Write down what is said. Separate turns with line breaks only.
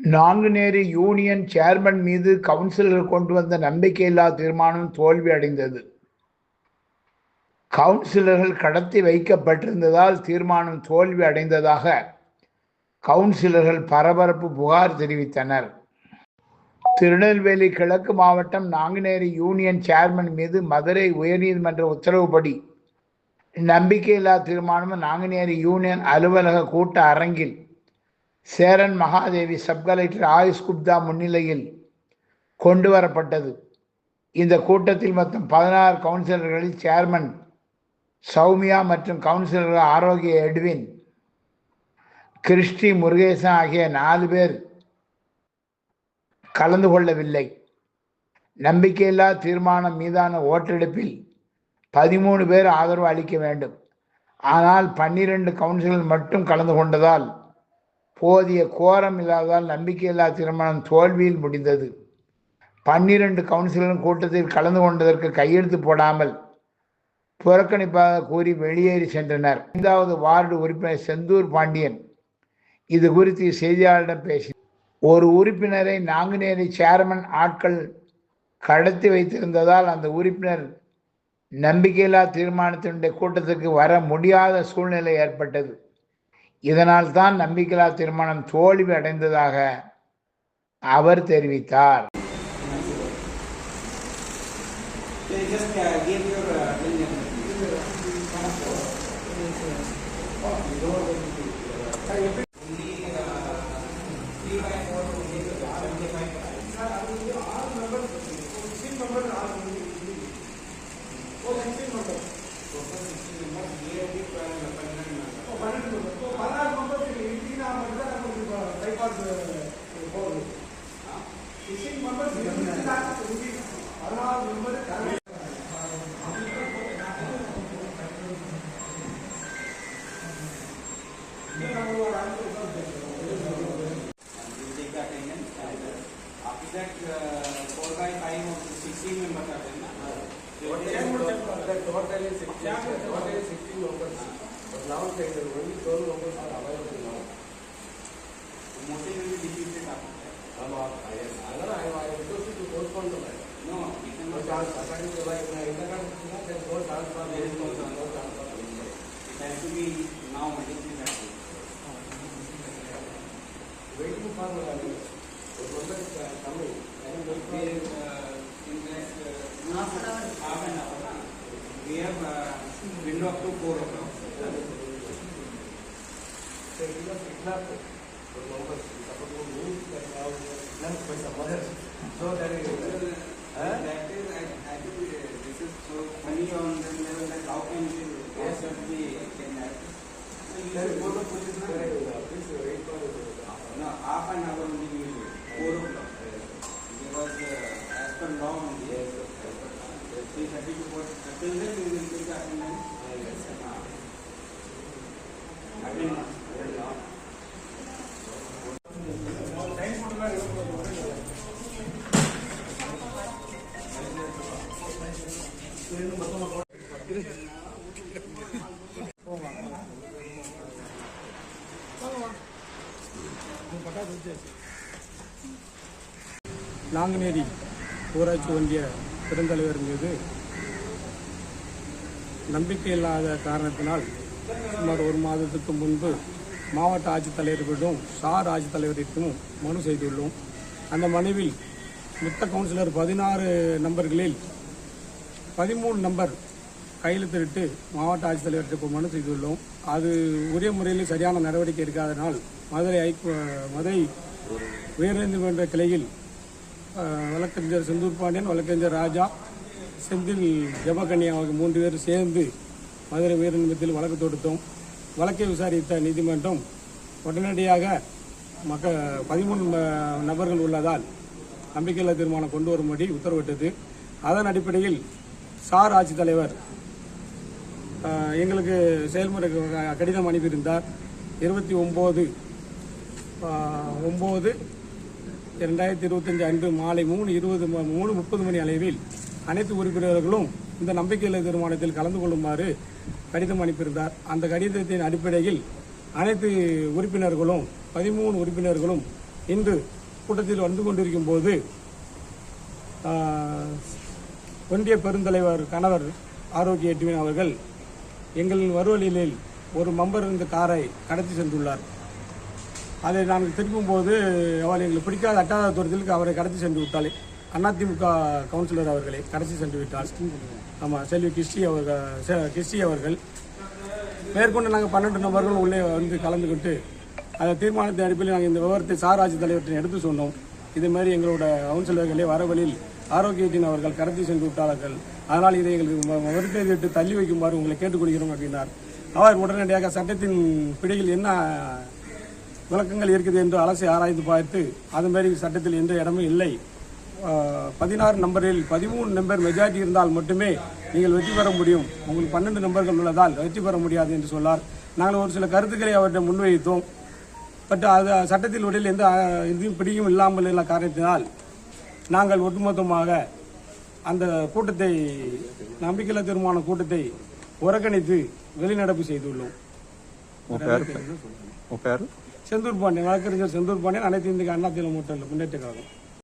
Nanguneri union chairman மீது councillor கொண்டு வந்த நம்பிக்கையில்லா தீர்மானம் தோல்வி அடைந்தது. கவுன்சிலர்கள் கடத்தி வைக்கப்பட்டிருந்ததால் தீர்மானம் தோல்வி அடைந்ததாக கவுன்சிலர்கள் பரபரப்பு புகார் தெரிவித்தனர். திருநெல்வேலி கிழக்கு மாவட்டம் நாங்குநேரி யூனியன் சேர்மன் மீது மதுரை உயர்நீதிமன்ற உத்தரவுப்படி நம்பிக்கையில்லா தீர்மானம் நாங்குநேரி யூனியன் அலுவலக கூட்ட அரங்கில் சேரன் மகாதேவி சப் கலெக்டர் ஆயுஷ் குப்தா முன்னிலையில் கொண்டு வரப்பட்டது. இந்த கூட்டத்தில் மொத்தம் பதினாறு கவுன்சிலர்களில் சேர்மன் சௌமியா மற்றும் கவுன்சிலர்கள் ஆரோக்கிய எட்வின் கிறிஸ்டி முருகேசன் ஆகிய நாலு பேர் கலந்து கொள்ளவில்லை. நம்பிக்கையில்லா தீர்மானம் மீதான ஓட்டெடுப்பில் பதிமூணு பேர் ஆதரவு அளிக்க வேண்டும். ஆனால் பன்னிரண்டு கவுன்சிலர் மட்டும் கலந்து கொண்டதால் போதிய கோரம் இல்லாததால் நம்பிக்கையில்லா தீர்மானம் தோல்வியில் முடிந்தது. பன்னிரண்டு கவுன்சிலரும் கூட்டத்தில் கலந்து கொண்டதற்கு கையெழுத்து போடாமல் புறக்கணிப்பாக கூறி வெளியேறி சென்றனர். ஐந்தாவது வார்டு உறுப்பினர் செந்தூர் பாண்டியன் இது குறித்து செய்தியாளரிடம் பேசி ஒரு உறுப்பினரை நாங்குநேரி சேர்மன் ஆட்கள் கடத்தி வைத்திருந்ததால் அந்த உறுப்பினர் நம்பிக்கையில்லா தீர்மானத்தினுடைய கூட்டத்துக்கு வர முடியாத சூழ்நிலை ஏற்பட்டது. இதனால் தான் நம்பிக்கையில்லா தீர்மானம் தோல்வி அடைந்ததாக அவர் தெரிவித்தார்.
that
totally 16, totally 16 locals. But now there are only 12 locals are available now.
Mostly will be defeated after that.
I am I am requested to postpone the matter.
No, we cannot.
Because according to my internet, there is no transfer. There is no transfer.
It has to be now medically active.
Waiting for the government coming. I am waiting for
the next half an hour. We have uh, window up to 4 o'clock.
So that is, uh,
that is I, think uh, this is so funny on the level that how can we
Nanguneri ஊராட்சி ஒன்றிய பெருந்தலைவர் மீது நம்பிக்கை இல்லாத காரணத்தினால் சுமார் ஒரு மாதத்துக்கு முன்பு மாவட்ட ஆட்சித்தலைவர்களிடம் சார் ஆட்சித்தலைவரிடமும் மனு செய்துள்ளோம். அந்த மனுவில் மொத்த கவுன்சிலர் பதினாறு நம்பர்களில் பதிமூணு நம்பர் கையெழுத்திட்டு மாவட்ட ஆட்சித்தலைவர்கிட்ட இப்போ மனு செய்துள்ளோம். அது உரிய முறையில் சரியான நடவடிக்கை எடுக்காதனால் மதுரை ஐ மதுரை உயர்நீதிமன்ற கிளையில் வழக்கறிஞர் செந்தூர் பாண்டியன் வழக்கறிஞர் ராஜா செந்தில் ஜபகன்யா ஆகிய மூன்று பேர் சேர்ந்து மதுரை உயர்நீதிமன்றத்தில் வழக்கு தொடுத்தோம். வழக்கை விசாரித்த நீதிமன்றம் உடனடியாக மக்க பதிமூணு நபர்கள் உள்ளதால் நம்பிக்கையில்லா தீர்மானம் கொண்டு வரும்படி உத்தரவிட்டது. அதன் அடிப்படையில் சார் ஆட்சித்தலைவர் எங்களுக்கு செயல்முறை க- கடிதம் அனுப்பியிருந்தார். இருபத்தி ஒம்பது ஒம்பது இரண்டாயிரத்தி இருபத்தஞ்சு அன்று மாலை மூணு இருபது மூணு முப்பது மணி அளவில் அனைத்து உறுப்பினர்களும் இந்த நம்பிக்கையில்லா தீர்மானத்தில் கலந்து கொள்ளுமாறு கடிதம் அனுப்பியிருந்தார். அந்த கடிதத்தின் அடிப்படையில் அனைத்து உறுப்பினர்களும் பதிமூணு உறுப்பினர்களும் இன்று கூட்டத்தில் வந்து கொண்டிருக்கும் போது ஒன்றிய பெருந்தலைவர் கணவர் ஆரோக்கிய எட்டுவின் அவர்கள் எங்களின் வருவழியில் ஒரு மம்பர் இருந்த காரை கடத்தி சென்றுள்ளார். அதை நாங்கள் திரும்பும்போது அவர் எங்களுக்கு பிடிக்காத அட்டாத தூரத்திற்கு அவரை கடத்தி சென்று விட்டாலே. அதிமுக கவுன்சிலர் அவர்களை கடத்தி சென்று விட்டார். ஆமாம் செல்வி கிறிஸ்டி அவர்கள் கிறிஸ்டி அவர்கள். மேற்கொண்டு நாங்கள் பன்னெண்டு நபர்கள் உள்ளே வந்து கலந்துக்கிட்டு அந்த தீர்மானத்தின் அடிப்படையில் நாங்கள் இந்த விவரத்தை சாராட்சி தலைவர்கிட்ட எடுத்து சொன்னோம். இது மாதிரி எங்களோட கவுன்சிலர்களை வரவழில் ஆரோக்கியத்தின் அவர்கள் கடத்தி சென்று விட்டார்கள். அதனால் இதை எங்களுக்கு ம- விட்டு தள்ளி வைக்குமாறு உங்களை கேட்டுக்கொள்கிறோம் அப்படின்னார். அவர் உடனடியாக சட்டத்தின் பிடியில் என்ன விளக்கங்கள் இருக்குது என்று அலசி ஆராய்ந்து பார்த்து அது மாதிரி சட்டத்தில் எந்த இடமும் இல்லை. பதினாறு நம்பரில் பதிமூணு நம்பர் மெஜாரிட்டி இருந்தால் மட்டுமே நீங்கள் வெற்றி பெற முடியும். உங்களுக்கு பன்னெண்டு நம்பர்கள் உள்ளதால் வெற்றி பெற முடியாது என்று சொன்னார். நாங்கள் ஒரு சில கருத்துக்களை அவர்கிட்ட முன்வைத்தோம். பட் அது சட்டத்தில் உடையில் எந்த ஆஹ், இதையும் பிடியும் இல்லாமல் உள்ள காரணத்தினால் நாங்கள் ஒட்டுமொத்தமாக அந்த கூட்டத்தை நம்பிக்கையில்லா தீர்மான கூட்டத்தை புறக்கணித்து வெளிநடப்பு செய்துள்ளோம். செந்தூர் பாண்டியன் வழக்கறிஞர் செந்தூர் பாண்டியன் அனைத்து இந்திய அண்ணா திமுக முன்னேற்ற கழகம்.